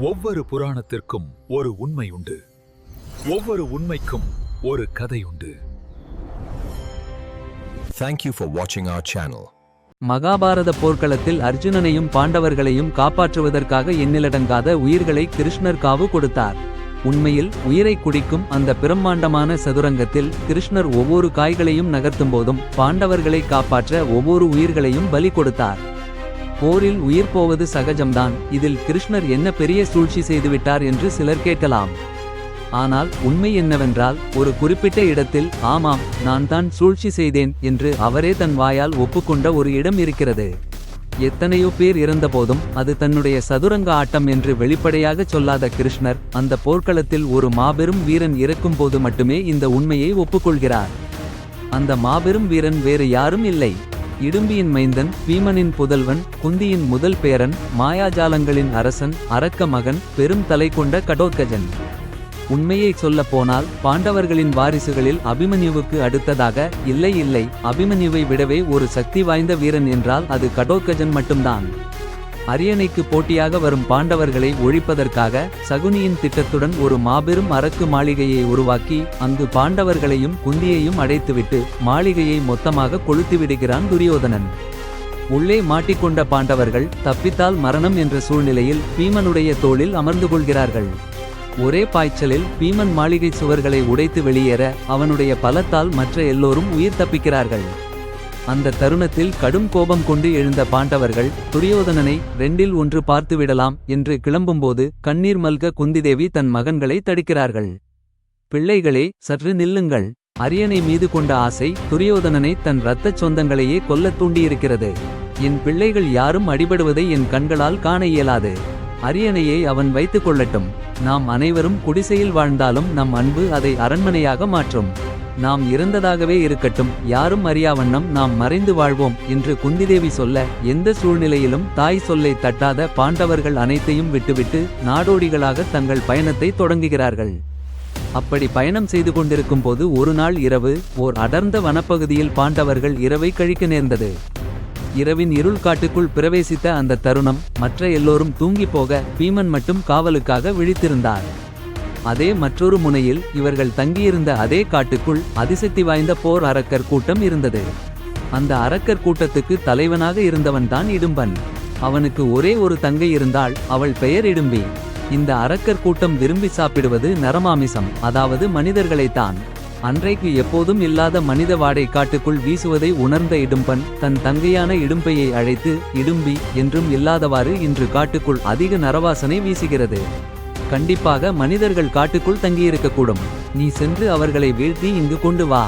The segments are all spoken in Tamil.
ஒவ்வொரு புராணத்திற்கும் ஒரு உண்மை உண்டு. ஒவ்வொரு உண்மைக்கும் ஒரு கதை உண்டு. Thank you for watching our channel. Mahabharata போர்க்களத்தில் அர்ஜுனனையும் பாண்டவர்களையும் காப்பாற்றுவதற்காக எண்ணிலடங்காத உயிர்களை கிருஷ்ணர் காவு கொடுத்தார். உண்மையில் உயிரை குடிக்கும் அந்த பிரம்மாண்டமான சதுரங்கத்தில் கிருஷ்ணர் ஒவ்வொரு காய்களையும் நகர்த்தும் போதும் பாண்டவர்களை காப்பாற்ற ஒவ்வொரு உயிர்களையும் பலி கொடுத்தார். போரில் உயிர் போவது சகஜம்தான். இதில் கிருஷ்ணர் என்ன பெரிய சூழ்ச்சி செய்துவிட்டார் என்று சிலர் கேட்கலாம். ஆனால் உண்மை என்னவென்றால் ஒரு குறிப்பிட்ட இடத்தில் ஆமாம் நான் தான் சூழ்ச்சி செய்தேன் என்று அவரே தன் வாயால் ஒப்புக்கொண்ட ஒரு இடம் இருக்கிறது. எத்தனையோ பேர் இறந்தபோதும் அது தன்னுடைய சதுரங்க ஆட்டம் என்று வெளிப்படையாகச் சொல்லாத கிருஷ்ணர் அந்த போர்க்களத்தில் ஒரு மாபெரும் வீரன் இறக்கும்போது மட்டுமே இந்த உண்மையை ஒப்புக்கொள்கிறார். அந்த மாபெரும் வீரன் வேறு யாரும் இல்லை. இடும்பியின் மைந்தன் பீமனின் புதல்வன் குந்தியின் முதல் பேரன் மாயாஜாலங்களின் அரசன் அரக்க மகன் பெரும் தலை கொண்ட கடோத்கஜன். உண்மையை சொல்ல போனால் பாண்டவர்களின் வாரிசுகளில் அபிமன்யுவுக்கு அடுத்ததாக இல்லை இல்லை அபிமன்யுவை விடவே ஒரு சக்தி வாய்ந்த வீரன் என்றால் அது கடோத்கஜன் மட்டும்தான். அரியணைக்கு போட்டியாக வரும் பாண்டவர்களை ஒழிப்பதற்காக சகுனியின் திட்டத்துடன் ஒரு மாபெரும் அரக்கு மாளிகையை உருவாக்கி அங்கு பாண்டவர்களையும் குந்தியையும் அடைத்துவிட்டு மாளிகையை மொத்தமாக கொளுத்துவிடுகிறான் துரியோதனன். உள்ளே மாட்டிக்கொண்ட பாண்டவர்கள் தப்பித்தால் மரணம் என்ற சூழ்நிலையில் பீமனுடைய தோளில் அமர்ந்து கொள்கிறார்கள். ஒரே பாய்ச்சலில் பீமன் மாளிகை சுவர்களை உடைத்து வெளியேற அவனுடைய பலத்தால் மற்ற எல்லோரும் உயிர் தப்பிக்கிறார்கள். அந்த தருணத்தில் கடும் கோபம் கொண்டு எழுந்த பாண்டவர்கள் துரியோதனனை ரெண்டில் ஒன்று பார்த்துவிடலாம் என்று கிளம்பும்போது கண்ணீர் மல்க குந்திதேவி தன் மகன்களை தடுக்கிறார்கள். பிள்ளைகளே சற்று நில்லுங்கள். அரியணை மீது கொண்ட ஆசை துரியோதனனை தன் இரத்தச் சொந்தங்களையே கொல்லத் தூண்டியிருக்கிறது. என் பிள்ளைகள் யாரும் அடிபடுவதை என் கண்களால் காண இயலாது. அரியணையை அவன் வைத்துக் கொள்ளட்டும். நாம் அனைவரும் குடிசையில் வாழ்ந்தாலும் நம் அன்பு அதை அரண்மனையாக மாற்றும். நாம் இறந்ததாகவே இருக்கட்டும். யாரும் அறியாவண்ணம் நாம் மறைந்து வாழ்வோம் என்று குந்திதேவி சொல்ல எந்த சூழ்நிலையிலும் தாய் சொல்லை தட்டாத பாண்டவர்கள் அனைத்தையும் விட்டுவிட்டு நாடோடிகளாக தங்கள் பயணத்தை தொடங்குகிறார்கள். அப்படி பயணம் செய்து கொண்டிருக்கும் போது ஒரு நாள் இரவு ஓர் அடர்ந்த வனப்பகுதியில் பாண்டவர்கள் இரவை கழிக்க நேர்ந்தது. இரவின் இருள் காட்டுக்குள் பிரவேசித்த அந்த தருணம் மற்ற எல்லோரும் தூங்கிப் போக பீமன் மட்டும் காவலுக்காக விழித்திருந்தார். அதே மற்றொரு முனையில் இவர்கள் தங்கியிருந்த அதே காட்டுக்குள் அதிசக்தி வாய்ந்த போர் அரக்கர் கூட்டம் இருந்தது. அந்த அரக்கர் கூட்டத்துக்கு தலைவனாக இருந்தவன்தான் இடும்பன். அவனுக்கு ஒரே ஒரு தங்கை இருந்தால் அவள் பெயர் இடும்பி. இந்த அரக்கர் கூட்டம் விரும்பி சாப்பிடுவது நரமாமிசம் அதாவது மனிதர்களைத்தான் அன்றைக்கு எப்போதும் இல்லாத மனித வாடை காட்டுக்குள் வீசுவதை உணர்ந்த இடும்பன் தன் தங்கையான இடும்பையை அழைத்து இடும்பி என்றும் இல்லாதவாறு இன்று காட்டுக்குள் அதிக நரவாசனை வீசுகிறது. கண்டிப்பாக மனிதர்கள் காட்டுக்குள் தங்கியிருக்கக்கூடும். நீ சென்று அவர்களை வீழ்த்தி இங்கு கொண்டு வா.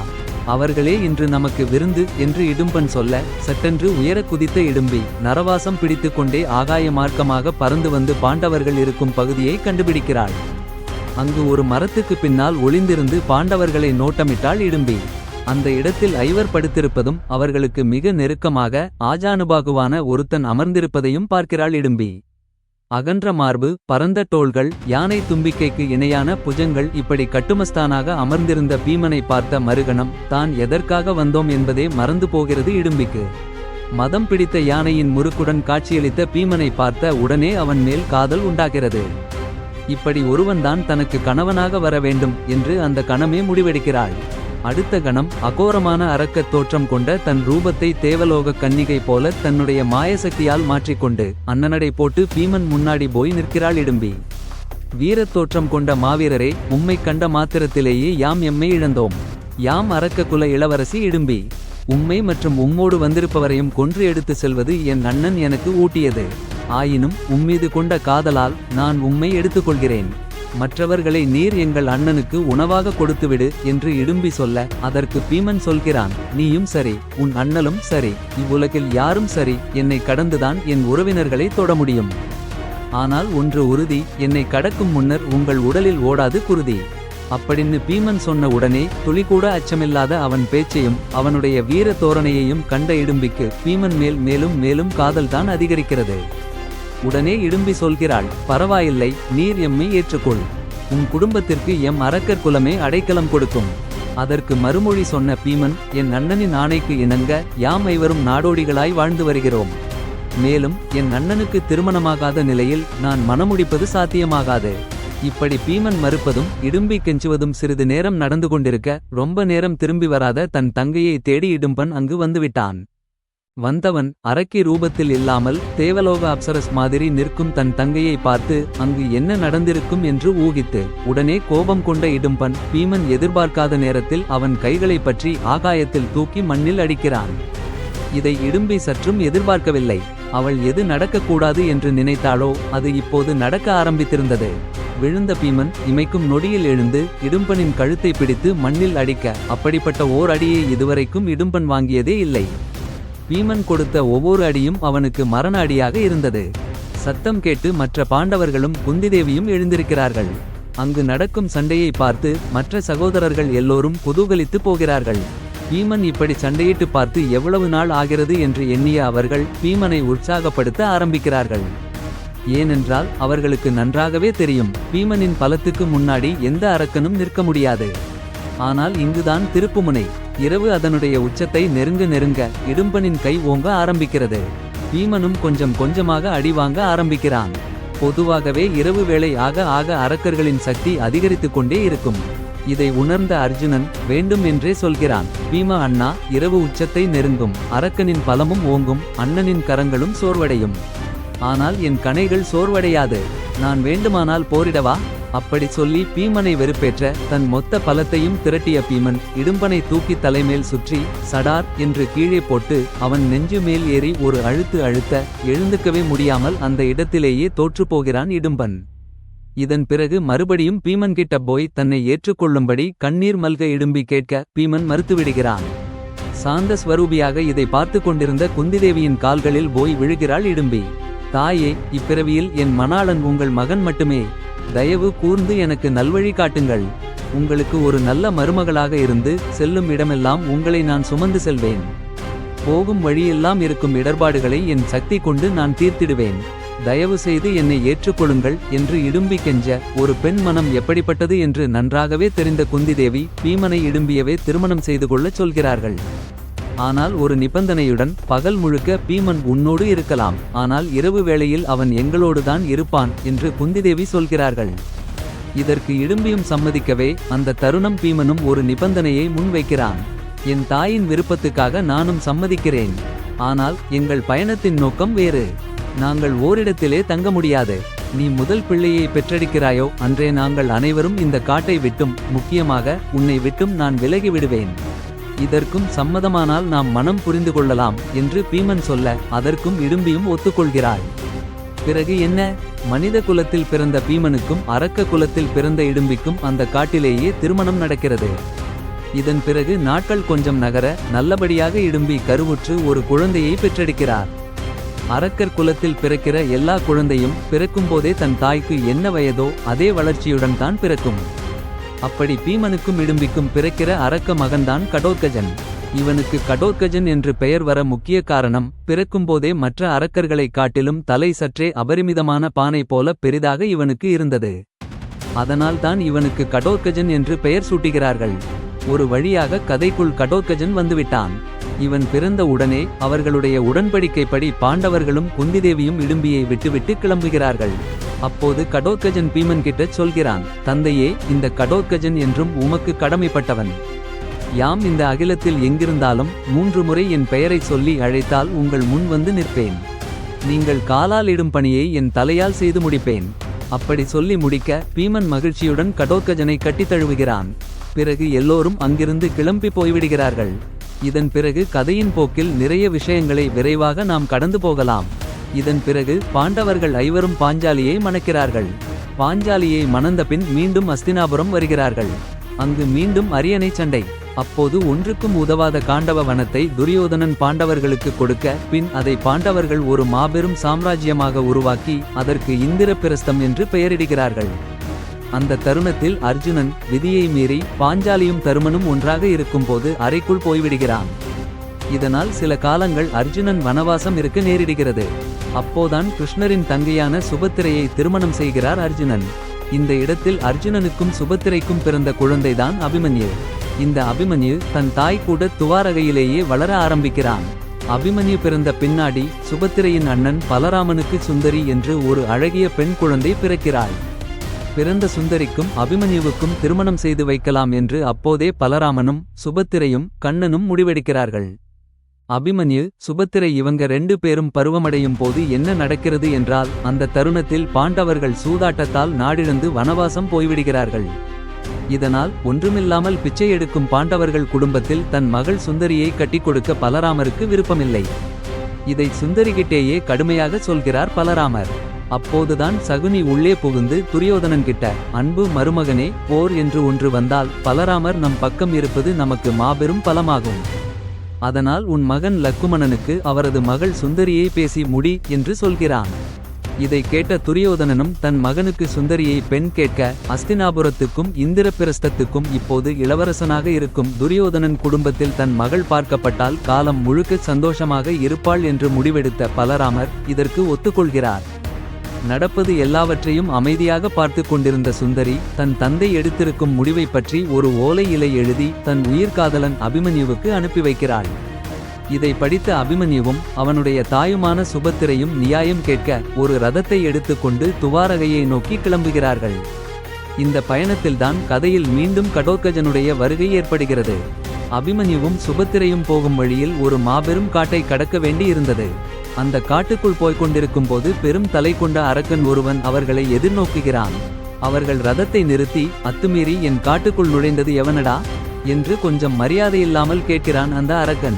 அவர்களே இன்று நமக்கு விருந்து என்று இடும்பன் சொல்ல சட்டென்று உயர குதித்த இடும்பி நரவாசம் பிடித்து கொண்டே ஆகாய மார்க்கமாக பறந்து வந்து பாண்டவர்கள் இருக்கும் பகுதியை கண்டுபிடிக்கிறாள். அங்கு ஒரு மரத்துக்கு பின்னால் ஒளிந்திருந்து பாண்டவர்களை நோட்டமிட்டாள் இடும்பி. அந்த இடத்தில் ஐவர் படுத்திருப்பதும் அவர்களுக்கு மிக நெருக்கமாக ஆஜானுபாகுவான ஒருத்தன் அமர்ந்திருப்பதையும் பார்க்கிறாள் இடும்பி. அகன்ற மார்பு பரந்த தோள்கள் யானை தும்பிக்கைக்கு இணையான புஜங்கள் இப்படி கட்டுமஸ்தானாக அமர்ந்திருந்த பீமனை பார்த்த மறுகணம் தான் எதற்காக வந்தோம் என்பதே மறந்து போகிறது இடும்பிக்கு மதம் பிடித்த யானையின் முறுக்குடன் காட்சியளித்த பீமனை பார்த்த உடனே அவன் மேல் காதல் உண்டாகிறது. இப்படி ஒருவன்தான் தனக்கு கணவனாக வர வேண்டும் என்று அந்த கணமே முடிவெடுக்கிறாள். அடுத்த கணம் அகோரமான அரக்கத் தோற்றம் கொண்ட தன் ரூபத்தை தேவலோக கன்னிகை போல தன்னுடைய மாயசக்தியால் மாற்றிக்கொண்டு அன்னநடை போட்டு பீமன் முன்னாடி போய் நிற்கிறாள் இடும்பி. வீரத் தோற்றம் கொண்ட மாவீரரே உம்மை கண்ட மாத்திரத்திலேயே யாம் எம்மை இழந்தோம். யாம் அரக்க குல இளவரசி இடும்பி. உம்மை மற்றும் உம்மோடு வந்திருப்பவரையும் கொன்று எடுத்து செல்வது என் அண்ணன் எனக்கு ஊட்டியது. ஆயினும் உம்மீது கொண்ட காதலால் நான் உம்மை எடுத்துக்கொள்கிறேன். மற்றவர்களை நீர் எங்கள் அண்ணனுக்கு உணவாக கொடுத்துவிடு என்று இடும்பி சொல்ல அதற்கு பீமன் சொல்கிறான் நீயும் சரி உன் அண்ணலும் சரி இவ்வுலகில் யாரும் சரி என்னை கடந்துதான் என் உறவினர்களை தொட முடியும். ஆனால் ஒன்று உறுதி என்னை கடக்கும் முன்னர் உங்கள் உடலில் ஓடாது குருதி அப்படின்னு பீமன் சொன்ன உடனே துளிகூட அச்சமில்லாத அவன் பேச்சையும் அவனுடைய வீர தோரணையையும் கண்ட இடும்பிக்கு பீமன் மேல் மேலும் மேலும் காதல்தான் அதிகரிக்கிறது. உடனே இடும்பி சொல்கிறாள் பரவாயில்லை நீர் எம்மை ஏற்றுக்கொள். உன் குடும்பத்திற்கு எம் அரக்கர் குலமே அடைக்கலம் கொடுக்கும். அதற்கு மறுமொழி சொன்ன பீமன் என் அண்ணனின் ஆணைக்கு இணங்க யாம் ஐவரும் நாடோடிகளாய் வாழ்ந்து வருகிறோம். மேலும் என் அண்ணனுக்கு திருமணமாகாத நிலையில் நான் மனமுடிப்பது சாத்தியமாகாது. இப்படி பீமன் மறுப்பதும் இடும்பி கெஞ்சுவதும் சிறிது நேரம் நடந்து கொண்டிருக்க ரொம்ப நேரம் திரும்பி வராத தன் தங்கையை தேடி இடும்பன் அங்கு வந்துவிட்டான் வந்தவன் அரக்கி ரூபத்தில் இல்லாமல் தேவலோக அப்சரஸ் மாதிரி நிற்கும் தன் தங்கையை பார்த்து அங்கு என்ன நடந்திருக்கும்? என்று ஊகித்து உடனே கோபம் கொண்ட இடும்பன் பீமன் எதிர்பார்க்காத நேரத்தில் அவன் கைகளைப் பற்றி ஆகாயத்தில் தூக்கி மண்ணில் அடிக்கிறான். இதை இடும்பி சற்றும் எதிர்பார்க்கவில்லை. அவள் எது நடக்கக்கூடாது என்று நினைத்தாளோ அது இப்போது நடக்க ஆரம்பித்திருந்தது. விழுந்த பீமன் இமைக்கும் நொடியில் எழுந்து இடும்பனின் கழுத்தை பிடித்து மண்ணில் அடிக்க அப்படிப்பட்ட ஓர் அடியை இதுவரைக்கும் இடும்பன் வாங்கியதே இல்லை. பீமன் கொடுத்த ஒவ்வொரு அடியும் அவனுக்கு மரண அடியாக இருந்தது. சத்தம் கேட்டு மற்ற பாண்டவர்களும் குந்திதேவியும் எழுந்திருக்கிறார்கள். அங்கு நடக்கும் சண்டையை பார்த்து மற்ற சகோதரர்கள் எல்லோரும் குதூகலித்து போகிறார்கள். பீமன் இப்படி சண்டையிட்டு பார்த்து எவ்வளவு நாள் ஆகிறது என்று எண்ணிய அவர்கள் பீமனை உற்சாகப்படுத்த ஆரம்பிக்கிறார்கள். ஏனென்றால் அவர்களுக்கு நன்றாகவே தெரியும் பீமனின் பலத்துக்கு முன்னாடி எந்த அரக்கனும் நிற்க முடியாது. ஆனால் இங்குதான் திருப்புமுனை. இரவு அதனுடைய உச்சத்தை நெருங்க நெருங்க இடும்பனின் கை ஓங்க ஆரம்பிக்கிறது. பீமனும் கொஞ்சம் கொஞ்சமாக அடி வாங்க ஆரம்பிக்கிறான். பொதுவாகவே இரவு வேளை ஆக ஆக அரக்கர்களின் சக்தி அதிகரித்துக் கொண்டே இருக்கும். இதை உணர்ந்த அர்ஜுனன் வேண்டும் என்றே சொல்கிறான். பீம அண்ணா இரவு உச்சத்தை நெருங்கும். அரக்கனின் பலமும் ஓங்கும். அண்ணனின் கரங்களும் சோர்வடையும். ஆனால் என் கணைகள் சோர்வடையாது. நான் வேண்டுமானால் போரிடவா? அப்படி சொல்லி பீமனை வெறுப்பேற்ற தன் மொத்த பலத்தையும் திரட்டிய பீமன் இடும்பனை தூக்கி தலைமேல் சுற்றி சடார் என்று கீழே போட்டு அவன் நெஞ்சு மேல் ஏறி ஒரு அழுத்து அழுத்த எழுந்துக்கவே முடியாமல் அந்த இடத்திலேயே தோற்றுப்போகிறான் இடும்பன். இதன் பிறகு மறுபடியும் பீமன் கிட்ட போய் தன்னை ஏற்றுக்கொள்ளும்படி கண்ணீர் மல்க இடும்பி கேட்க பீமன் மறுத்துவிடுகிறான். சாந்த ஸ்வரூபியாக இதை பார்த்து கொண்டிருந்த குந்திதேவியின் கால்களில் போய் விழுகிறாள் இடும்பி. தாயே இப்பிறவியில் என் மணாளன் உங்கள் மகன் மட்டுமே. தயவு கூர்ந்து எனக்கு நல்வழி காட்டுங்கள். உங்களுக்கு ஒரு நல்ல மருமகளாக இருந்து செல்லும் இடமெல்லாம் உங்களை நான் சுமந்து செல்வேன். போகும் வழியெல்லாம் இருக்கும் இடர்பாடுகளை என் சக்தி கொண்டு நான் தீர்த்திடுவேன். தயவு செய்து என்னை ஏற்றுக்கொள்ளுங்கள் என்று இடும்பி கெஞ்ச ஒரு பெண் மனம் எப்படிப்பட்டது என்று நன்றாகவே தெரிந்த குந்திதேவி பீமனை இடும்பியவே திருமணம் செய்து கொள்ளச் சொல்கிறார்கள். ஆனால் ஒரு நிபந்தனையுடன் பகல் முழுக்க பீமன் உன்னோடு இருக்கலாம். ஆனால் இரவு வேளையில் அவன் எங்களோடுதான் இருப்பான் என்று குந்திதேவி சொல்கிறார்கள். இதற்கு இடும்பியும் சம்மதிக்கவே அந்த தருணம் பீமனும் ஒரு நிபந்தனையை முன்வைக்கிறான். என் தாயின் விருப்பத்துக்காக நானும் சம்மதிக்கிறேன். ஆனால் எங்கள் பயணத்தின் நோக்கம் வேறு. நாங்கள் ஓரிடத்திலே தங்க முடியாது. நீ முதல் பிள்ளையை பெற்றெடுக்கிறாயோ அன்றே நாங்கள் அனைவரும் இந்த காட்டை விட்டும். முக்கியமாக உன்னை விட்டும் நான் விலகி விடுவேன். இதற்கும் சம்மதமானால் நாம் மனம் புரிந்து கொள்ளலாம் என்று பீமன் சொல்ல அதற்கும் இடும்பியும் ஒத்துக்கொள்கிறாள் பிறகு என்ன? மனித குலத்தில் பிறந்த பீமனுக்கும் அரக்க குலத்தில் பிறந்த இடும்பிக்கும் அந்த காட்டிலேயே திருமணம் நடக்கிறது. இதன் பிறகு நாட்கள் கொஞ்சம் நகர நல்லபடியாக இடும்பி கருவுற்று ஒரு குழந்தையை பெற்றெடுக்கிறார். அரக்கர் குலத்தில் பிறக்கிற எல்லா குழந்தையும் பிறக்கும்போதே தன் தாய்க்கு என்ன வயதோ அதே வளர்ச்சியுடன் தான் பிறக்கும். அப்படி பீமனுக்கும் இடும்பிக்கும் பிறக்கிற அரக்க மகன்தான் கடோர்கஜன் இவனுக்கு கடோர்கஜன் என்று பெயர் வர முக்கிய காரணம் பிறக்கும்போதே மற்ற அரக்கர்களைக் காட்டிலும் தலை சற்றே அபரிமிதமான பானை போல பெரிதாக இவனுக்கு இருந்தது. அதனால் தான் இவனுக்கு கடோர்கஜன் என்று பெயர் சூட்டுகிறார்கள். ஒரு வழியாக கதைக்குள் கடோர்கஜன் வந்துவிட்டான். இவன் பிறந்த உடனே அவர்களுடைய உடன்படிக்கைப்படி பாண்டவர்களும் குந்திதேவியும் இடும்பியை விட்டுவிட்டு கிளம்புகிறார்கள். அப்போது கடோத்கஜன் பீமன் கிட்ட சொல்கிறான் தந்தையே இந்த கடோத்கஜன் என்றும் உமக்கு கடமைப்பட்டவன். யாம் இந்த அகிலத்தில் எங்கிருந்தாலும் மூன்று முறை என் பெயரை சொல்லி அழைத்தால் உங்கள் முன் வந்து நிற்பேன். நீங்கள் காலால் இடும் பணியை என் தலையால் செய்து முடிப்பேன். அப்படி சொல்லி முடிக்க பீமன் மகிழ்ச்சியுடன் கடோத்கஜனை கட்டித் தழுவுகிறான். பிறகு எல்லோரும் அங்கிருந்து கிளம்பி போய்விடுகிறார்கள். இதன் பிறகு கதையின் போக்கில் நிறைய விஷயங்களை விரைவாக நாம் கடந்து போகலாம். இதன் பிறகு பாண்டவர்கள் ஐவரும் பாஞ்சாலியை மணக்கிறார்கள். பாஞ்சாலியை மணந்த பின் மீண்டும் அஸ்தினாபுரம் வருகிறார்கள். அங்கு மீண்டும் அரியணை சண்டை. அப்போது ஒன்றுக்கும் உதவாத காண்டவ வனத்தை துரியோதனன் பாண்டவர்களுக்கு கொடுக்க பின் அதை பாண்டவர்கள் ஒரு மாபெரும் சாம்ராஜ்யமாக உருவாக்கி அதற்கு இந்திரபிரஸ்தம் என்று பெயரிடுகிறார்கள். அந்த தருணத்தில் அர்ஜுனன் விதியை மீறி பாஞ்சாலியும் தருமனும் ஒன்றாக இருக்கும்போது அறைக்குள் போய்விடுகிறான். இதனால் சில காலங்கள் அர்ஜுனன் வனவாசம் இருக்க நேரிடுகிறது. அப்போதான் கிருஷ்ணரின் தங்கையான சுபத்திரையை திருமணம் செய்கிறார் அர்ஜுனன். இந்த இடத்தில் அர்ஜுனனுக்கும் சுபத்திரைக்கும் பிறந்த குழந்தைதான் அபிமன்யு. இந்த அபிமன்யு தன் தாய் கூட துவாரகையிலேயே வளர ஆரம்பிக்கிறான். அபிமன்யு பிறந்த பின்னாடி சுபத்திரையின் அண்ணன் பலராமனுக்கு சுந்தரி என்று ஒரு அழகிய பெண் குழந்தை பிறக்கிறாள். பிறந்த சுந்தரிக்கும் அபிமன்யுவுக்கும் திருமணம் செய்து வைக்கலாம் என்று அப்போதே பலராமனும் சுபத்திரையும் கண்ணனும் முடிவெடுக்கிறார்கள். அபிமன்யு சுபத்திரை இவங்க ரெண்டு பேரும் பருவமடையும் போது என்ன நடக்கிறது என்றால் அந்த தருணத்தில் பாண்டவர்கள் சூதாட்டத்தால் நாடிழந்து வனவாசம் போய்விடுகிறார்கள். இதனால் ஒன்றுமில்லாமல் பிச்சை எடுக்கும் பாண்டவர்கள் குடும்பத்தில் தன் மகள் சுந்தரியை கட்டிக்கொடுக்க பலராமருக்கு விருப்பமில்லை. இதை சுந்தரிகிட்டேயே கடுமையாக சொல்கிறார் பலராமர். அப்போதுதான் சகுனி உள்ளே புகுந்து துரியோதனன் கிட்ட அன்பு மருமகனே போர் என்று ஒன்று வந்தால் பலராமர் நம் பக்கம் இருப்பது நமக்கு மாபெரும் பலமாகும். அதனால் உன் மகன் லக்குமணனுக்கு அவரது மகள் சுந்தரியை பேசி முடி என்று சொல்கிறான். இதை கேட்ட துரியோதனனும் தன் மகனுக்கு சுந்தரியை பெண் கேட்க அஸ்தினாபுரத்துக்கும் இந்திரபிரஸ்தத்துக்கும் இப்போது இளவரசனாக இருக்கும் துரியோதனன் குடும்பத்தில் தன் மகள் பார்க்கப்பட்டால் காலம் முழுக்க சந்தோஷமாக இருப்பாள் என்று முடிவெடுத்த பலராமர் இதற்கு ஒத்துக்கொள்கிறார். நடப்பது எல்லாவற்றையும் அமைதியாக பார்த்து கொண்டிருந்த சுந்தரி தன் தந்தை எடுத்திருக்கும் முடிவை பற்றி ஒரு ஓலை இலை எழுதி தன் உயிர்காதலன் அபிமன்யுவுக்கு அனுப்பி வைக்கிறாள். இதை படித்த அபிமன்யுவும் அவனுடைய தாயுமான சுபத்திரையும் நியாயம் கேட்க ஒரு ரதத்தை எடுத்துக்கொண்டு துவாரகையை நோக்கி கிளம்புகிறார்கள். இந்த பயணத்தில்தான் கதையில் மீண்டும் கடோத்கஜனுடைய வருகை ஏற்படுகிறது. அபிமன்யுவும் சுபத்திரையும் போகும் வழியில் ஒரு மாபெரும் காட்டை கடக்க வேண்டி இருந்தது அந்த காட்டுக்குள் போய்க் கொண்டிருக்கும் போது பெரும் தலை கொண்ட அரக்கன் ஒருவன் அவர்களை எதிர்நோக்குகிறான். அவர்கள் ரதத்தை நிறுத்தி அத்துமீறி என் காட்டுக்குள் நுழைந்தது எவனடா? என்று கொஞ்சம் மரியாதையில்லாமல் கேட்கிறான் அந்த அரக்கன்.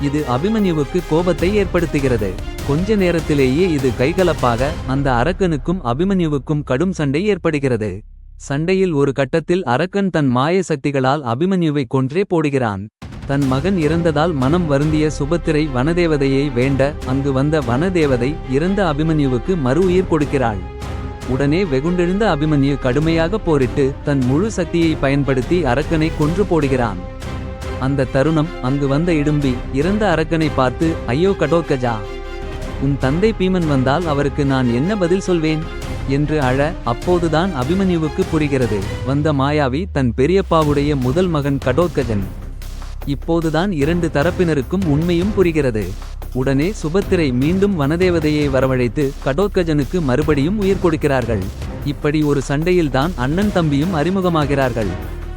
இது அபிமன்யுவுக்கு கோபத்தை ஏற்படுத்துகிறது. கொஞ்ச நேரத்திலேயே இது கைகலப்பாக அந்த அரக்கனுக்கும் அபிமன்யுவுக்கும் கடும் சண்டை ஏற்படுகிறது. சண்டையில் ஒரு கட்டத்தில் அரக்கன் தன் மாய சக்திகளால் அபிமன்யுவை கொன்றே போடுகிறான். தன் மகன் இறந்ததால் மனம் வருந்திய சுபத்திரை வனதேவதையை வேண்ட அங்கு வந்த வனதேவதை இறந்த அபிமன்யுவுக்கு மறு உயிர் கொடுக்கிறாள். உடனே வெகுண்டெழுந்த அபிமன்யு கடுமையாக போரிட்டு தன் முழு சக்தியை பயன்படுத்தி அரக்கனை கொன்று போடுகிறான். அந்த தருணம் அங்கு வந்த இடும்பி இறந்த அரக்கனை பார்த்து ஐயோ கடோக்கஜா உன் தந்தை பீமன் வந்தால் அவருக்கு நான் என்ன பதில் சொல்வேன்? என்று அழ அப்போதுதான் அபிமன்யுவுக்கு புரிகிறது. வந்த மாயாவி தன் பெரியப்பாவுடைய முதல் மகன் கடோத்கஜன் இப்போதுதான் இரண்டு தரப்பினருக்கும் உண்மையும் புரிகிறது. உடனே சுபத்திரை மீண்டும் வனதேவதையை வரவழைத்து கடோத்கஜனுக்கு மறுபடியும் உயிர் கொடுக்கிறார்கள். இப்படி ஒரு சண்டையில்தான் அண்ணன் தம்பியும் அறிமுகமாகிறார்கள்.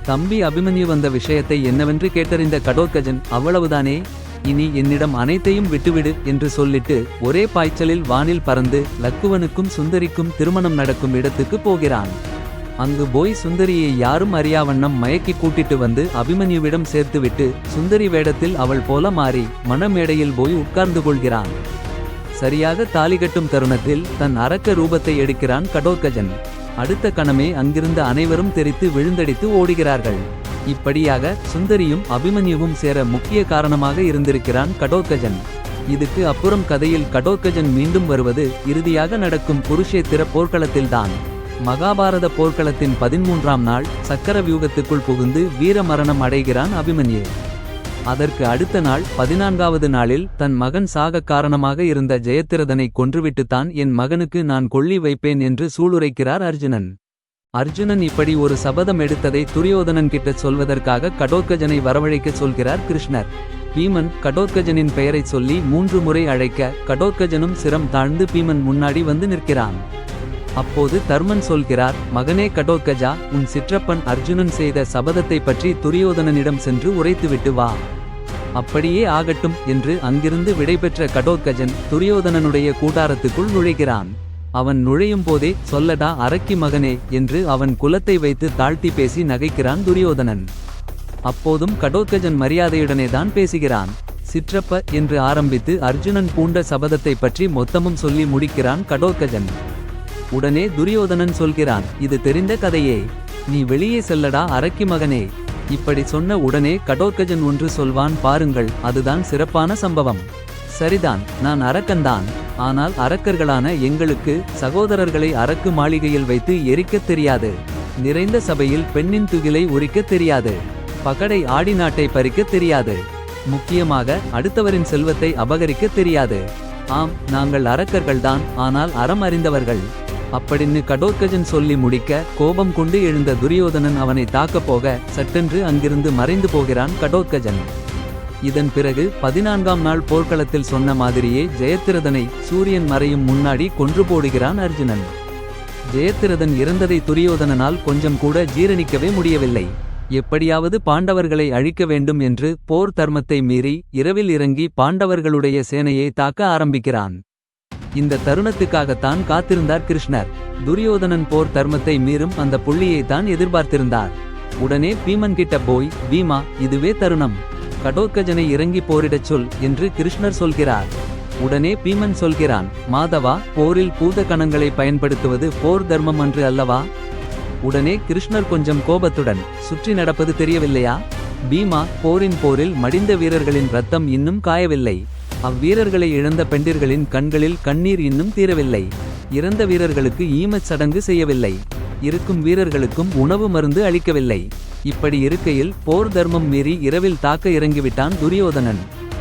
தம்பி அபிமன்யு வந்த விஷயத்தை என்னவென்று கேட்டறிந்த கடோத்கஜன் அவ்வளவுதானே? இனி என்னிடம் அனைத்தையும் விட்டுவிடு என்று சொல்லிட்டு ஒரே பாய்ச்சலில் வானில் பறந்து லக்குவனுக்கும் சுந்தரிக்கும் திருமணம் நடக்கும் இடத்துக்கு போகிறான். அங்கு போய் சுந்தரியை யாரும் அறியாவண்ணம் மயக்கி கூட்டிட்டு வந்து அபிமன்யுவிடம் சேர்த்துவிட்டு சுந்தரி வேடத்தில் அவள் போல மாறி மணமேடையில் போய் உட்கார்ந்து கொள்கிறான். சரியாக தாலி கட்டும் தருணத்தில் தன் அரக்க ரூபத்தை எடுக்கிறான் கடோத்கஜன் அடுத்த கணமே அங்கிருந்த அனைவரும் தெரித்து விழுந்தடித்து ஓடுகிறார்கள். இப்படியாக சுந்தரியும் அபிமன்யுவும் சேர முக்கிய காரணமாக இருந்திருக்கிறான் கடோத்கஜன் இதுக்கு அப்புறம் கதையில் கடோத்கஜன் மீண்டும் வருவது இறுதியாக நடக்கும் குருஷேத்திர போர்க்களத்தில்தான். மகாபாரத போர்க்களத்தின் பதிமூன்றாம் நாள் சக்கர வியூகத்துக்குள் புகுந்து வீர மரணம் அடைகிறான் அபிமன்யு. அதற்கு அடுத்த நாள் பதினான்காவது நாளில் தன் மகன் சாக காரணமாக இருந்த ஜெயத்திரதனை கொன்றுவிட்டுத்தான் என் மகனுக்கு நான் கொள்ளி வைப்பேன் என்று சூளுரைக்கிறார் அர்ஜுனன். அர்ஜுனன் இப்படி ஒரு சபதம் எடுத்ததை துரியோதனன் கிட்ட சொல்வதற்காக கடோத்கஜனை வரவழைக்கச் சொல்கிறார் கிருஷ்ணர். பீமன் கடோத்கஜனின் பெயரைச் சொல்லி மூன்று முறை அழைக்க கடோத்கஜனும் சிரம் தாழ்ந்து பீமன் முன்னாடி வந்து நிற்கிறான். அப்போது தர்மன் சொல்கிறார் மகனே கடோத்கஜா உன் சிற்றப்பன் அர்ஜுனன் செய்த சபதத்தை பற்றி துரியோதனனிடம் சென்று உரைத்துவிட்டு வா. அப்படியே ஆகட்டும் என்று அங்கிருந்து விடைபெற்ற கடோத்கஜன் துரியோதனனுடைய கூடாரத்துக்குள் நுழைகிறான். அவன் நுழையும் போதே சொல்லடா அரக்கி மகனே என்று அவன் குலத்தை வைத்து தாழ்த்தி பேசி நகைக்கிறான் துரியோதனன். அப்போதும் கடோத்கஜன் மரியாதையுடனே தான் பேசுகிறான். சிற்றப்ப என்று ஆரம்பித்து அர்ஜுனன் பூண்ட சபதத்தை பற்றி மொத்தமும் சொல்லி முடிக்கிறான் கடோத்கஜன். உடனே துரியோதனன் சொல்கிறான் இது தெரிந்த கதையே. நீ வெளியே செல்லடா அரக்கி மகனே. இப்படி சொன்ன உடனே கடோர்கஜன் ஒன்று சொல்வான் பாருங்கள் அதுதான் சிறப்பான சம்பவம். சரிதான் நான் அரக்கன்தான் ஆனால் அரக்கர்களான எங்களுக்கு சகோதரர்களை அரக்கு மாளிகையில் வைத்து எரிக்கத் தெரியாது. நிறைந்த சபையில் பெண்ணின் துகிலை உரிக்கத் தெரியாது. பகடை ஆடி நாட்டை பறிக்கத் தெரியாது. முக்கியமாக அடுத்தவரின் செல்வத்தை அபகரிக்கத் தெரியாது. ஆம் நாங்கள் அரக்கர்கள்தான் ஆனால் அறம் அறிந்தவர்கள். அப்படின்னு கடோத்கஜன் சொல்லி முடிக்க கோபம் கொண்டு எழுந்த துரியோதனன் அவனை தாக்கப் போக சட்டென்று அங்கிருந்து மறைந்து போகிறான் கடோத்கஜன் இதன் பிறகு பதினான்காம் நாள் போர்க்களத்தில் சொன்ன மாதிரியே ஜெயத்திரதனை சூரியன் மறையும் முன்னாடி கொன்று போடுகிறான் அர்ஜுனன். ஜெயத்திரதன் இறந்ததை துரியோதனனால் கொஞ்சம் கூட ஜீரணிக்கவே முடியவில்லை. எப்படியாவது பாண்டவர்களை அழிக்க வேண்டும் என்று போர் தர்மத்தை மீறி இரவில் இறங்கி பாண்டவர்களுடைய சேனையை தாக்க ஆரம்பிக்கிறான். இந்த தருணத்துக்காகத்தான் காத்திருந்தார் கிருஷ்ணர். துரியோதனன் போர் தர்மத்தை மீறும் அந்த புள்ளியை தான் எதிர்பார்த்திருந்தார். உடனே பீமன் கிட்ட போய் பீமா இதுவே தருணம். கடோர்கஜனை இறங்கி போரிடச் சொல் என்று கிருஷ்ணர் சொல்கிறார். உடனே பீமன் சொல்கிறான் மாதவா போரில் பூத கணங்களை பயன்படுத்துவது போர் தர்மம் அன்று அல்லவா? உடனே கிருஷ்ணர் கொஞ்சம் கோபத்துடன் சுற்றி நடப்பது தெரியவில்லையா? பீமா போரின் போரில் மடிந்த வீரர்களின் ரத்தம் இன்னும் காயவில்லை. அவ்வீரர்களை இழந்த பெண்டிர்களின் கண்களில் கண்ணீர் இன்னும் தீரவில்லை. இறந்த வீரர்களுக்கு ஈமச் சடங்கு செய்யவில்லை. இருக்கும் வீரர்களுக்கும் உணவு மருந்து அளிக்கவில்லை. இப்படி இருக்கையில் போர் தர்மம் மீறி இரவில் தாக்க இறங்கிவிட்டான் துரியோதனன்.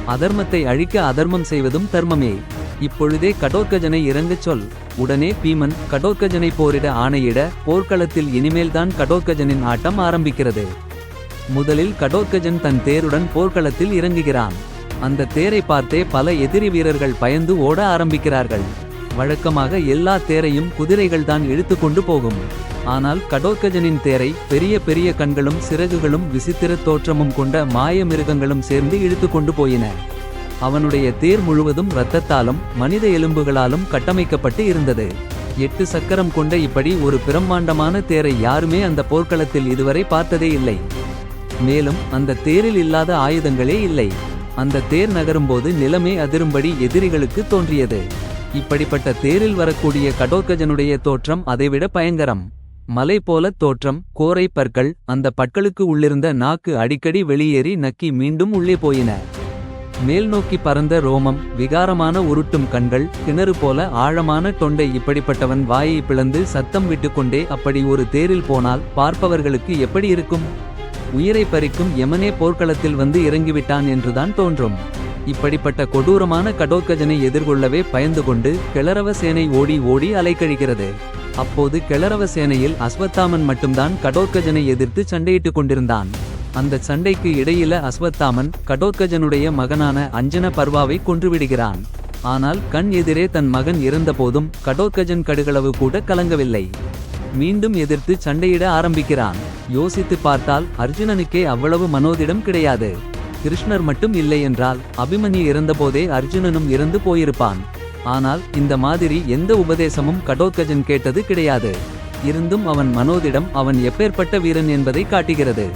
அதர்மத்தை அழிக்க அதர்மம் செய்வதும் தர்மமே. இப்பொழுதே கடோர்கஜனை இறங்கச் சொல். உடனே பீமன் கடோர்கஜனை போரிட ஆணையிட போர்க்களத்தில் இனிமேல்தான் கடோர்கஜனின் ஆட்டம் ஆரம்பிக்கிறது. முதலில் கடோர்கஜன் தன் தேருடன் போர்க்களத்தில் இறங்குகிறான். அந்த தேரை பார்த்தே பல எதிரி வீரர்கள் பயந்து ஓட ஆரம்பிக்கிறார்கள். வழக்கமாக எல்லா தேரையும் குதிரைகள் தான் இழுத்து கொண்டு போகும். ஆனால் கடோத்கஜனின் தேரை பெரிய பெரிய கண்களும் சிறகுகளும் விசித்திர தோற்றமும் கொண்ட மாய மிருகங்களும் சேர்ந்து இழுத்து கொண்டு போயின. அவனுடைய தேர் முழுவதும் இரத்தத்தாலும் மனித எலும்புகளாலும் கட்டமைக்கப்பட்டு இருந்தது. எட்டு சக்கரம் கொண்ட இப்படி ஒரு பிரம்மாண்டமான தேரை யாருமே அந்த போர்க்களத்தில் இதுவரை பார்த்ததே இல்லை. மேலும் அந்த தேரில் இல்லாத ஆயுதங்களே இல்லை. அந்த தேர் நகரும்போது நிலமே அதிரும்படி எதிரிகளுக்கு தோன்றியது. இப்படிப்பட்ட தேரில் வரக்கூடிய கடோத்கஜனுடைய தோற்றம் அதைவிட பயங்கரம். மலை போல தோற்றம் கோரை பற்கள் அந்த பற்களுக்கு உள்ளிருந்த நாக்கு அடிக்கடி வெளியேறி நக்கி மீண்டும் உள்ளே போயின. மேல்நோக்கி பறந்த ரோமம் விகாரமான உருட்டும் கண்கள் கிணறு போல ஆழமான தொண்டை இப்படிப்பட்டவன் வாயை பிளந்து சத்தம் விட்டுக்கொண்டே அப்படி ஒரு தேரில் போனால் பார்ப்பவர்களுக்கு எப்படி இருக்கும்? உயிரை பறிக்கும் யமனே போர்க்களத்தில் வந்து இறங்கிவிட்டான் என்றுதான் தோன்றும். இப்படிப்பட்ட கொடூரமான கடோத்கஜனை எதிர்கொள்ளவே பயந்து கொண்டு கிளரவ சேனை ஓடி ஓடி அலைக்கழிக்கிறது அப்போது கிளறவ சேனையில் அஸ்வத்தாமன் மட்டும்தான் கடோத்கஜனை எதிர்த்து சண்டையிட்டுக் கொண்டிருந்தான். அந்த சண்டைக்கு இடையில அஸ்வத்தாமன் கடோத்கஜனுடைய மகனான அஞ்சன பர்வாவை கொன்றுவிடுகிறான். ஆனால் கண் எதிரே தன் மகன் இறந்தபோதும் கடோத்கஜன் கடுகளவு கூட கலங்கவில்லை. மீண்டும் எதிர்த்து சண்டையிட ஆரம்பிக்கிறான். யோசித்து பார்த்தால் அர்ஜுனனுக்கே அவ்வளவு மனோதிடம் கிடையாது. கிருஷ்ணர் மட்டும் இல்லை என்றால் அபிமன்யு இறந்தபோதே அர்ஜுனனும் இறந்து போயிருப்பான். ஆனால் இந்த மாதிரி எந்த உபதேசமும் கடோத்கஜன் கேட்டது கிடையாது. இருந்தும் அவன் மனோதிடம் அவன் எப்பேற்பட்ட வீரன் என்பதை காட்டுகிறது.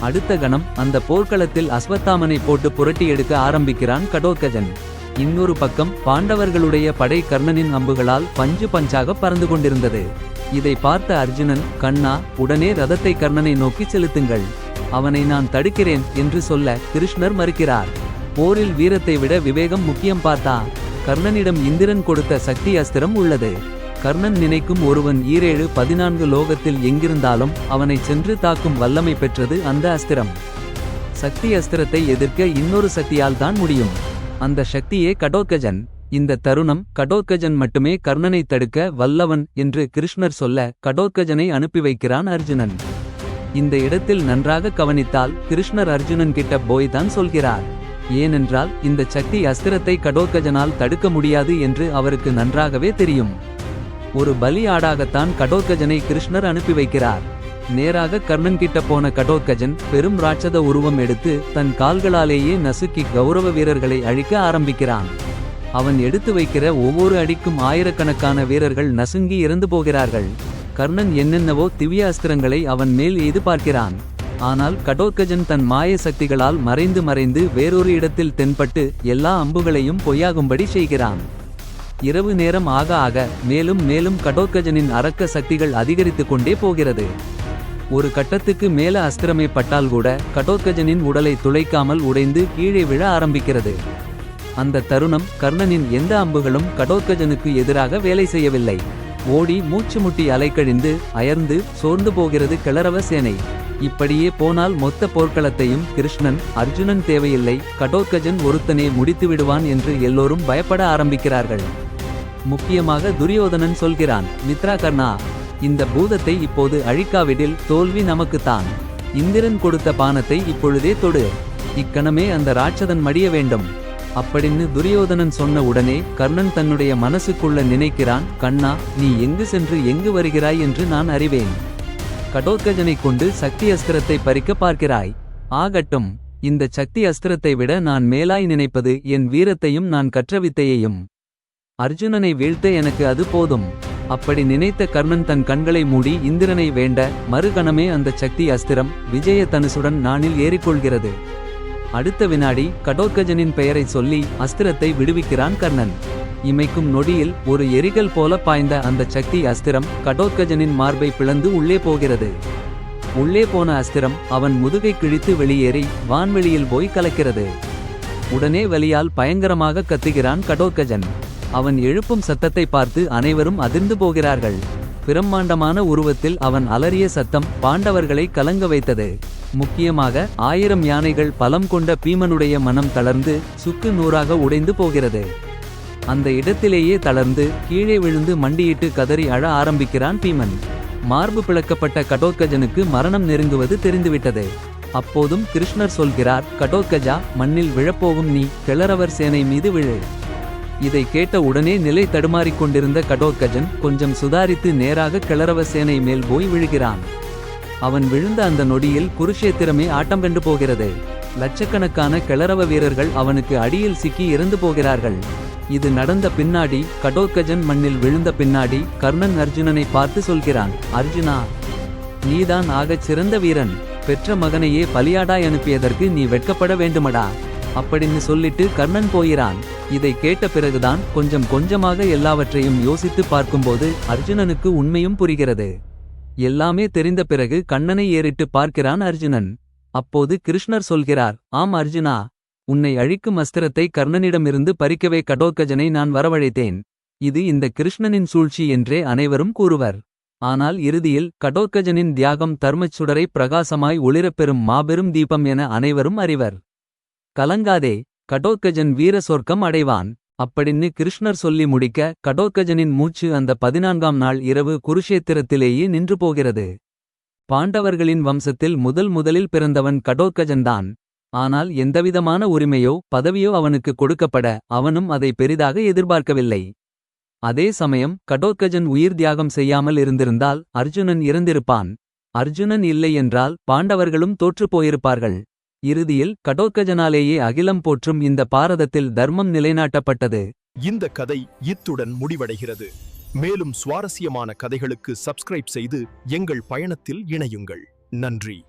அடுத்த கணம் அந்த போர்க்களத்தில் அஸ்வத்தாமனை போட்டு புரட்டி எடுக்க ஆரம்பிக்கிறான் கடோத்கஜன். இன்னொரு பக்கம் பாண்டவர்களுடைய படை கர்ணனின் அம்புகளால் பஞ்சு பஞ்சாக பறந்து கொண்டிருந்தது. இதை பார்த்த அர்ஜுனன் கண்ணா உடனே ரதத்தை கர்ணனை நோக்கி செலுத்துங்கள். அவனை நான் தடுக்கிறேன் என்று சொல்ல கிருஷ்ணர் மறுக்கிறார். போரில் வீரத்தை விட விவேகம் முக்கியம் பார்த்தா கர்ணனிடம் இந்திரன் கொடுத்த சக்தி அஸ்திரம் உள்ளது. கர்ணன் நினைக்கும் ஒருவன் ஈரேழு பதினான்கு லோகத்தில் எங்கிருந்தாலும் அவனை சென்று தாக்கும் வல்லமை பெற்றது அந்த அஸ்திரம். சக்தி அஸ்திரத்தை எதிர்க்க இன்னொரு சக்தியால் தான் முடியும். அந்த சக்தியே கடோத்கஜன். இந்த தருணம் கடோத்கஜன் மட்டுமே கர்ணனை தடுக்க வல்லவன் என்று கிருஷ்ணர் சொல்ல கடோத்கஜனை அனுப்பி வைக்கிறான் அர்ஜுனன். இந்த இடத்தில் நன்றாக கவனித்தால் கிருஷ்ணர் அர்ஜுனன் கிட்ட போய் தான் சொல்கிறார். ஏனென்றால் இந்த சக்தி அஸ்திரத்தை கடோத்கஜனால் தடுக்க முடியாது என்று அவருக்கு நன்றாகவே தெரியும். ஒரு பலி ஆடாகத்தான் கடோத்கஜனை கிருஷ்ணர் அனுப்பி வைக்கிறார். நேராக கர்ணன் கிட்ட போன கடோத்கஜன் பெரும் ராட்சத உருவம் எடுத்து தன் கால்களாலேயே நசுக்கி கௌரவ வீரர்களை அழிக்க ஆரம்பிக்கிறான். அவன் எடுத்து வைக்கிற ஒவ்வொரு அடிக்கும் ஆயிரக்கணக்கான வீரர்கள் நசுங்கி இறந்து போகிறார்கள். கர்ணன் என்னென்னவோ திவ்ய அஸ்திரங்களை அவன் மேல் எய்து பார்க்கிறான் ஆனால் கடோத்கஜன் தன் மாய சக்திகளால் மறைந்து மறைந்து வேறொரு இடத்தில் தென்பட்டு எல்லா அம்புகளையும் பொய்யாகும்படி செய்கிறான். இரவு நேரம் ஆக ஆக மேலும் மேலும் கடோத்கஜனின் அரக்க சக்திகள் அதிகரித்து கொண்டே போகிறது. ஒரு கட்டத்துக்கு மேல அஸ்திரமே பட்டால் கூட கடோத்கஜனின் உடலை துளைக்காமல் உடைந்து கீழே விழ ஆரம்பிக்கிறது. அந்த தருணம் கர்ணனின் எந்த அம்புகளும் கடோத்கஜனுக்கு எதிராக வேலை செய்யவில்லை. ஓடி மூச்சு முட்டி அலைக்கழிந்து அயர்ந்து சோர்ந்து போகிறது கிளறவ சேனை. இப்படியே போனால் மொத்த போர்க்களத்தையும் கிருஷ்ணன் அர்ஜுனன் தேவையில்லை கடோத்கஜன் ஒருத்தனே முடித்து விடுவான் என்று எல்லோரும் பயப்பட ஆரம்பிக்கிறார்கள். முக்கியமாக துரியோதனன் சொல்கிறான் மித்ரா கர்ணா இந்த பூதத்தை இப்போது அழிக்காவிடில் தோல்வி நமக்குத்தான். இந்திரன் கொடுத்த பானத்தை இப்பொழுதே தொடு. இக்கணமே அந்த ராட்சதன் மடிய வேண்டும். அப்படின்னு துரியோதனன் சொன்ன உடனே கர்ணன் தன்னுடைய மனசுக்குள்ள நினைக்கிறான் கண்ணா நீ எங்கு சென்று எங்கு வருகிறாய் என்று நான் அறிவேன். கடோத்கஜனை கொண்டு சக்தி அஸ்திரத்தை பறிக்க பார்க்கிறாய். ஆகட்டும் இந்த சக்தி அஸ்திரத்தை விட நான் மேலாய் நினைப்பது என் வீரத்தையும் நான் கற்ற வித்தையையும். அர்ஜுனனை வீழ்த்த எனக்கு அது போதும். அப்படி நினைத்த கர்ணன் தன் கண்களை மூடி இந்திரனை வேண்ட மறுகணமே அந்த சக்தி அஸ்திரம் விஜய தனுசுடன் நானில் ஏறிக்கொள்கிறது. அடுத்த வினாடி கடோர்கஜனின் பெயரை சொல்லி அஸ்திரத்தை விடுவிக்கிறான் கர்ணன். இமைக்கும் நொடியில் ஒரு எரிகல் போல பாய்ந்த அந்த சக்தி அஸ்திரம் கடோத்கஜனின் மார்பை பிளந்து உள்ளே போகிறது. உள்ளே போன அஸ்திரம் அவன் முதுகை கிழித்து வெளியேறி வான்வெளியில் போய் கலக்கிறது. உடனே வலியால் பயங்கரமாக கத்துகிறான் கடோர்கஜன் அவன் எழுப்பும் சத்தத்தை பார்த்து அனைவரும் அதிர்ந்து போகிறார்கள். பிரம்மாண்டமான உருவத்தில் அவன் அலறிய சத்தம் பாண்டவர்களை கலங்க வைத்தது. முக்கியமாக ஆயிரம் யானைகள் பலம் கொண்ட பீமனுடைய மனம் தளர்ந்து சுக்கு நூறாக உடைந்து போகிறது. அந்த இடத்திலேயே தளர்ந்து கீழே விழுந்து மண்டியிட்டு கதறி அழ ஆரம்பிக்கிறான் பீமன். மார்பு பிளக்கப்பட்ட கடோத்கஜனுக்கு மரணம் நெருங்குவது தெரிந்துவிட்டது. அப்போதும் கிருஷ்ணர் சொல்கிறார் கடோத்கஜா மண்ணில் விழப்போகும் நீ கிளறவர் சேனை மீது விழு இதை கேட்ட உடனே நிலை தடுமாறிக் கொண்டிருந்த கடோத்கஜன் கொஞ்சம் சுதாரித்து நேராக கிளறவ சேனை மேல் போய் விழுகிறான். அவன் விழுந்த அந்த நொடியில் குருஷேத்திரமே ஆட்டம் கண்டு போகிறது. லட்சக்கணக்கான கிளரவ வீரர்கள் அவனுக்கு அடியில் சிக்கி இறந்து போகிறார்கள். இது நடந்த பின்னாடி கடோத்கஜன் மண்ணில் விழுந்த பின்னாடி கர்ணன் அர்ஜுனனை பார்த்து சொல்கிறான் அர்ஜுனா நீதான் ஆகச் சிறந்த வீரன். பெற்ற மகனையே பலியாடாய் அனுப்பியதற்கு நீ வெட்கப்பட வேண்டுமடா. அப்படின்னு சொல்லிட்டு கர்ணன் போகிறான். இதை கேட்ட பிறகுதான் கொஞ்சம் கொஞ்சமாக எல்லாவற்றையும் யோசித்து பார்க்கும்போது அர்ஜுனனுக்கு உண்மையும் புரிகிறது. எல்லாமே தெரிந்த பிறகு கண்ணனை ஏறிட்டு பார்க்கிறான் அர்ஜுனன். அப்போது கிருஷ்ணர் சொல்கிறார் ஆம் அர்ஜுனா உன்னை அழிக்கும் அஸ்திரத்தை கர்ணனிடமிருந்து பறிக்கவே கடோத்கஜனை நான் வரவழைத்தேன். இது இந்த கிருஷ்ணனின் சூழ்ச்சி என்றே அனைவரும் கூறுவர். ஆனால் இறுதியில் கடோத்கஜனின் தியாகம் தர்மச் சுடரை பிரகாசமாய் ஒளிரப்பெறும் மாபெரும் தீபம் என அனைவரும் அறிவர். கலங்காதே கடோத்கஜன் வீர சொர்க்கம் அடைவான். அப்படின்னு கிருஷ்ணர் சொல்லி முடிக்க கடோத்கஜனின் மூச்சு அந்த பதினான்காம் நாள் இரவு குருஷேத்திரத்திலேயே நின்று போகிறது. பாண்டவர்களின் வம்சத்தில் முதல் முதலில் பிறந்தவன் கடோத்கஜன்தான் ஆனால் எந்தவிதமான உரிமையோ பதவியோ அவனுக்கு கொடுக்கப்பட அவனும் அதை பெரிதாக எதிர்பார்க்கவில்லை. அதே சமயம் கடோத்கஜன் உயிர் தியாகம் செய்யாமல் இருந்திருந்தால் அர்ஜுனன் இறந்திருப்பான். அர்ஜுனன் இல்லை என்றால் பாண்டவர்களும் தோற்றுப் போயிருப்பார்கள். இறுதியில் கடோத்கஜனாலேயே அகிலம் போற்றும் இந்த பாரதத்தில் தர்மம் நிலைநாட்டப்பட்டது. இந்த கதை இத்துடன் முடிவடைகிறது. மேலும் சுவாரஸ்யமான கதைகளுக்கு சப்ஸ்கிரைப் செய்து எங்கள் பயணத்தில் இணையுங்கள். நன்றி.